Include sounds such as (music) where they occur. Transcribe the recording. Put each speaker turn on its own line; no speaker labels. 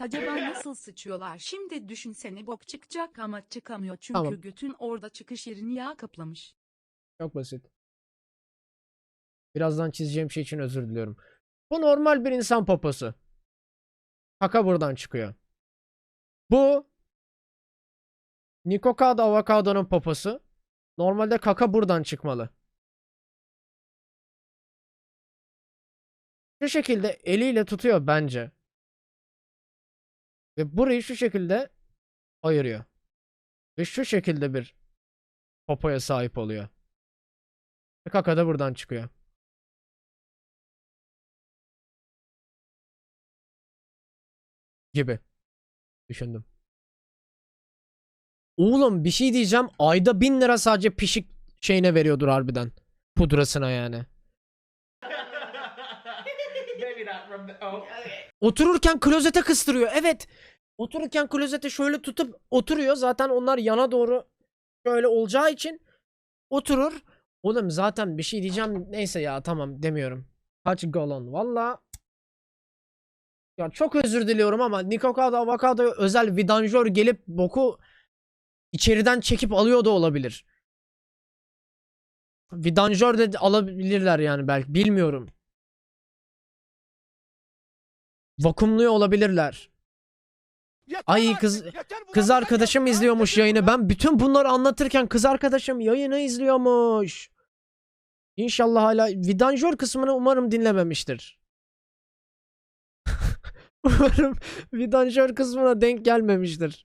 Acaba nasıl sıçıyorlar? Şimdi düşünsene bok çıkacak ama çıkamıyor çünkü
Tamam.
götün orada çıkış yerini yağ kaplamış.
Çok basit. Birazdan çizeceğim şey için özür diliyorum. Bu normal bir insan poposu. Kaka buradan çıkıyor. Bu Nikocado Avocado'nun poposu. Normalde kaka buradan çıkmalı. Şu şekilde eliyle tutuyor bence. Ve burayı şu şekilde ayırıyor. Ve şu şekilde bir popoya sahip oluyor. Ve Kaka da buradan çıkıyor. Gibi. Düşündüm. Oğlum bir şey diyeceğim. Ayda bin lira sadece pişik şeyine veriyordur harbiden. Pudrasına yani. (laughs)
Oh.
Otururken klozete kıstırıyor. Evet. Otururken klozete şöyle tutup oturuyor. Zaten onlar yana doğru şöyle olacağı için oturur. Oğlum zaten bir şey diyeceğim. Neyse ya tamam demiyorum. Kaç galon. Valla. Ya çok özür diliyorum ama Nikocado Avocado özel vidanjör gelip boku içeriden çekip alıyor da olabilir. Vidanjör de alabilirler yani belki. Bilmiyorum. Vakumluyor olabilirler. Ay kız kız arkadaşım izliyormuş yayını. Ben bütün bunları anlatırken kız arkadaşım yayını izliyormuş. İnşallah hala vidanjör kısmını umarım dinlememiştir. (laughs) umarım vidanjör kısmına denk gelmemiştir.